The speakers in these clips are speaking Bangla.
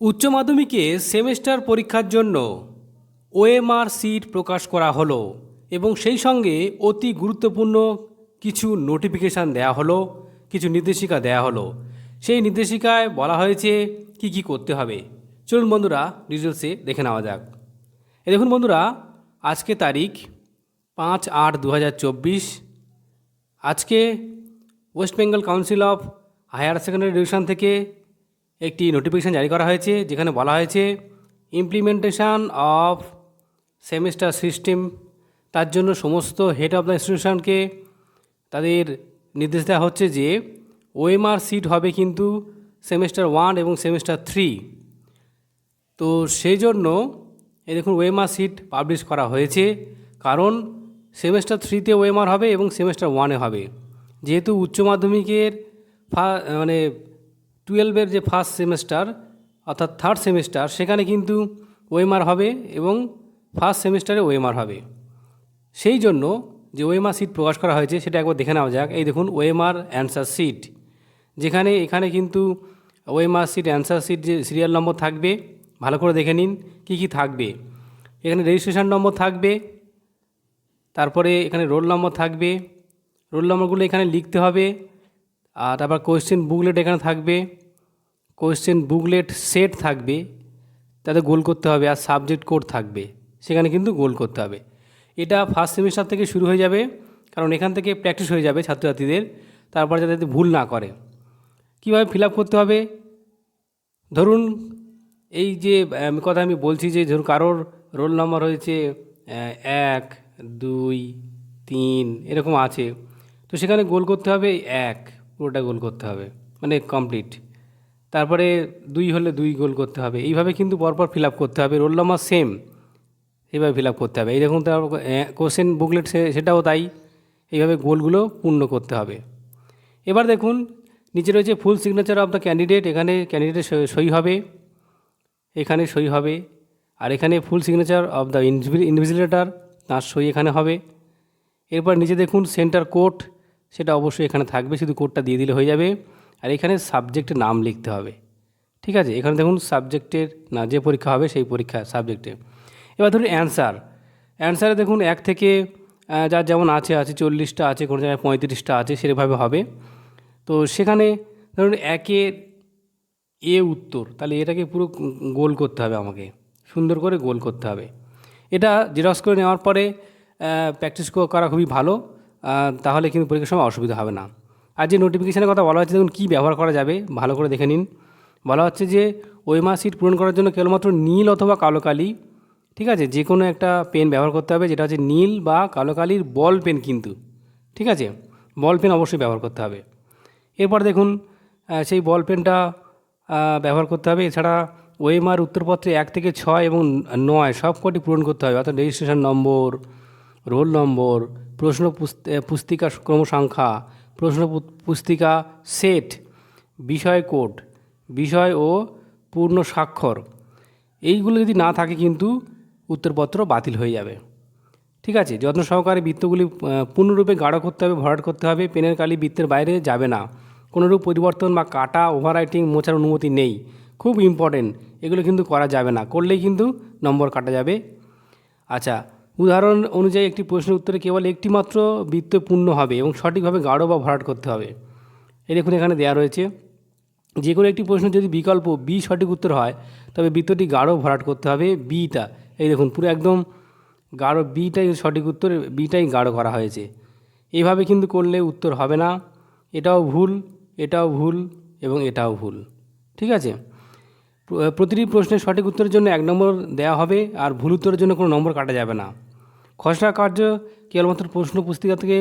উচ্চ মাধ্যমিকে সেমেস্টার পরীক্ষার জন্য ওএমআর সিট প্রকাশ করা হলো এবং সেই সঙ্গে অতি গুরুত্বপূর্ণ কিছু নোটিফিকেশান দেয়া হলো, কিছু নির্দেশিকা দেয়া হলো। সেই নির্দেশিকায় বলা হয়েছে কি কি করতে হবে। চলুন বন্ধুরা ডিটেলসে দেখে নেওয়া যাক। এ দেখুন বন্ধুরা, আজকে তারিখ পাঁচ আট দু আজকে West Bengal council of higher secondary education থেকে একটি নোটিফিকেশান জারি করা হয়েছে, যেখানে বলা হয়েছে ইমপ্লিমেন্টেশন অফ সেমিস্টার সিস্টেম তার জন্য সমস্ত হেড অফ দ্য ইনস্টিটিউশনকে তাদের নির্দেশ দেওয়া হচ্ছে যে ওএমআর সিট হবে কিন্তু সেমিস্টার ওয়ান এবং সেমিস্টার থ্রি তো সেই জন্য এই দেখুন ওএমআর সিট পাবলিশ করা হয়েছে, কারণ সেমেস্টার থ্রিতে ওএমআর হবে এবং সেমেস্টার ওয়ানে হবে। যেহেতু উচ্চ মাধ্যমিকের ফা মানে টুয়েলভের যে ফার্স্ট সেমিস্টার অর্থাৎ থার্ড সেমিস্টার সেখানে কিন্তু ওএমআর হবে এবং ফার্স্ট সেমিস্টারে ওএমআর হবে। সেই জন্য যে ওএমআর সিট প্রকাশ করা হয়েছে, সেটা একবার দেখে নেওয়া যাক। এই দেখুন ওএমআর অ্যান্সার সিট যেখানে, এখানে কিন্তু ওএমআর সিট অ্যান্সার সিট যে সিরিয়াল নম্বর থাকবে, ভালো করে দেখে নিন, কি কি থাকবে। এখানে রেজিস্ট্রেশন নম্বর থাকবে, তারপরে এখানে রোল নম্বর থাকবে। রোল নম্বরগুলো এখানে লিখতে হবে। আর তারপর কোয়েশ্চেন বুকলেট এখানে থাকবে। কোয়েশ্চেন বুকলেট সেট থাকবে। তাতে গোল করতে হবে আর সাবজেক্ট কোড থাকবে। সেখানে কিন্তু গোল করতে হবে। এটা ফার্স্ট সেমিস্টার থেকে শুরু হয়ে যাবে। কারণ এখান থেকে প্র্যাকটিস হয়ে যাবে ছাত্রছাত্রীদের। তারপর যাতে ভুল না করে। কীভাবে ফিল আপ করতে হবে? ধরুন এই যে কথা আমি বলছি যে, ধরুন কারোর রোল নাম্বার হয়েছে এক, দুই, তিন, এরকম আছে। তো সেখানে গোল করতে হবে এক। পুরোটা গোল করতে হবে মানে কমপ্লিট তারপরে দুই হলে দুই গোল করতে হবে। এইভাবে কিন্তু পরপর ফিল আপ করতে হবে। রোল নাম্বার সেম এইভাবে ফিল আপ করতে হবে। এই দেখুন, তার কোশ্চেন বুকলেট সেটাও তাই। এইভাবে গোলগুলো পূর্ণ করতে হবে। এবার দেখুন, নিচে রয়েছে full signature of the candidate এখানে ক্যান্ডিডেট সই হবে। এখানে সই হবে। আর এখানে full signature of the invigilator তার সই এখানে হবে। এরপর নিচে দেখুন সেন্টার কোড সেটা অবশ্যই এখানে থাকবে, শুধু কোডটা দিয়ে দিলে হয়ে যাবে। আর এখানে সাবজেক্টের নাম লিখতে হবে, ঠিক আছে? এখানে দেখুন সাবজেক্টের না যে পরীক্ষা হবে সেই পরীক্ষা সাবজেক্টে এবার ধরুন অ্যান্সার অ্যান্সারে দেখুন এক থেকে যার যেমন আছে আছে চল্লিশটা, আছে কোনো জায়গায় পঁয়ত্রিশটা, আছে সেভাবে হবে। তো সেখানে ধরুন একের এ উত্তর, তাহলে এটাকে পুরো গোল করতে হবে আমাকে, সুন্দর করে গোল করতে হবে। এটা জেরক্স করে নেওয়ার পরে প্র্যাকটিস করা খুবই ভালো। তাহলে কিন্তু পরীক্ষার সময় অসুবিধা হবে না। আর যে নোটিফিকেশানের কথা বলা হচ্ছে, দেখুন কী ব্যবহার করা যাবে, ভালো করে দেখে নিন। বলা হচ্ছে যে ওয়েমার সিট পূরণ করার জন্য কেবলমাত্র নীল অথবা কালো কালি, ঠিক আছে? যে কোনো একটা পেন ব্যবহার করতে হবে, যেটা হচ্ছে নীল বা কালো কালির বল পেন কিন্তু, ঠিক আছে? বল পেন অবশ্যই ব্যবহার করতে হবে। এরপর দেখুন সেই বল পেনটা ব্যবহার করতে হবে। এছাড়া ওএমআর উত্তরপত্রে এক থেকে ছয় এবং নয় সব কটি পূরণ করতে হবে। অর্থাৎ রেজিস্ট্রেশন নম্বর রোল নম্বর প্রশ্ন পুস্তিকা ক্রমসংখ্যা, প্রশ্ন পুস্তিকা সেট, বিষয় কোড, বিষয় ও পূর্ণ স্বাক্ষর। এইগুলো যদি না থাকে কিন্তু উত্তরপত্র বাতিল হয়ে যাবে। ঠিক আছে, যত্ন সহকারে বৃত্তগুলি পূর্ণরূপে গাঢ় করতে হবে, ভরাট করতে হবে, পেনের কালি বৃত্তের বাইরে যাবে না। কোনোরূপ পরিবর্তন বা কাটা ওভাররাইটিং মোছার অনুমতি নেই। খুব ইম্পর্টেন্ট এগুলো কিন্তু করা যাবে না। করলেই কিন্তু নম্বর কাটা যাবে। আচ্ছা উদাহরণ অনুযায়ী একটি প্রশ্নের উত্তরে কেবল একটি মাত্র বৃত্ত পূর্ণ হবে এবং সঠিকভাবে গাঢ় বা ভরাট করতে হবে। এই দেখুন এখানে দেওয়া রয়েছে যে কোনো একটি প্রশ্ন যদি বিকল্প বি সঠিক উত্তর হয়, তবে বৃত্তটি গাঢ় ভরাট করতে হবে বিটা এই দেখুন, পুরো একদম গাঢ় বিটাই সঠিক উত্তর বিটাই গাঢ় করা হয়েছে। এইভাবে কিন্তু করলে উত্তর হবে না। এটাও ভুল এটাও ভুল এবং এটাও ভুল। ঠিক আছে? প্রতিটি প্রশ্নের সঠিক উত্তরের জন্য এক নম্বর দেওয়া হবে, আর ভুল উত্তরের জন্য কোনো নম্বর কাটা যাবে না। খসড়া কার্য কেবলমাত্র প্রশ্ন পুস্তিকা থেকে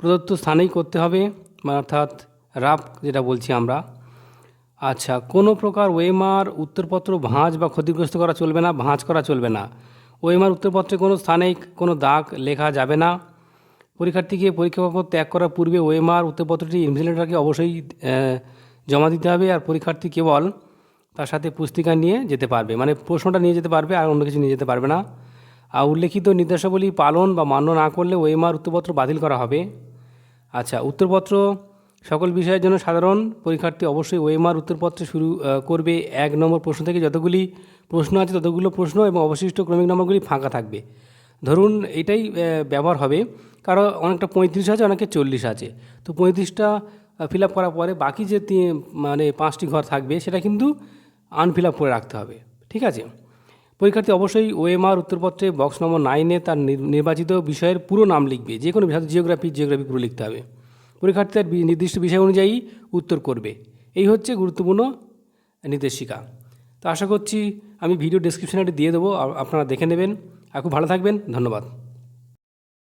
প্রদত্ত স্থানেই করতে হবে মানে অর্থাৎ রাফ যেটা বলছি আমরা। আচ্ছা কোনো প্রকার ওয়েমার উত্তরপত্র ভাঁজ বা ক্ষতিগ্রস্ত করা চলবে না, ভাঁজ করা চলবে না। ওয়েমার উত্তরপত্রে কোনো স্থানে কোনো দাগ লেখা যাবে না। পরীক্ষার্থীকে পরীক্ষাকক্ষ ত্যাগ করার পূর্বে ওয়েমার উত্তরপত্রটি ইনভিজিলেটরকে অবশ্যই জমা দিতে হবে আর পরীক্ষার্থী কেবল তার সাথে পুস্তিকা নিয়ে যেতে পারবে মানে প্রশ্নটা নিয়ে যেতে পারবে আর অন্য কিছু নিয়ে যেতে পারবে না। উল্লেখিত নির্দেশাবলী পালন বা মান্য না করলে ওয়েমার উত্তরপত্র বাতিল করা হবে। আচ্ছা উত্তরপত্র সকল বিষয়ের জন্য সাধারণ পরীক্ষার্থী অবশ্যই ওএমআর উত্তরপত্র শুরু করবে। এক নম্বর প্রশ্ন থেকে যতগুলি প্রশ্ন আছে ততগুলো প্রশ্ন এবং অবশিষ্ট ক্রমিক নম্বরগুলি ফাঁকা থাকবে। ধরুন এটাই ব্যবহার হবে। কারও অনেকটা পঁয়ত্রিশ আছে অনেকে চল্লিশ আছে। তো পঁয়ত্রিশটা ফিল আপ করার পরে বাকি যে মানে পাঁচটি ঘর থাকবে সেটা কিন্তু আনফিল আপ করে রাখতে হবে। ঠিক আছে? পরীক্ষার্থী অবশ্যই ওএমআর উত্তরপত্রে বক্স নম্বর নাইনে তার নির- নির্বাচিত বিষয়ের পুরো নাম লিখবে। যে কোনো বিষয় জিওগ্রাফি জিওগ্রাফি পুরো লিখতে হবে। পরীক্ষার্থী তার নির্দিষ্ট বিষয় অনুযায়ী উত্তর করবে। এই হচ্ছে গুরুত্বপূর্ণ নির্দেশিকা। তো আশা করছি আমি ভিডিও ডিসক্রিপশানে দিয়ে দেবো আপনারা দেখে নেবেন। আর খুব ভালো থাকবেন। ধন্যবাদ।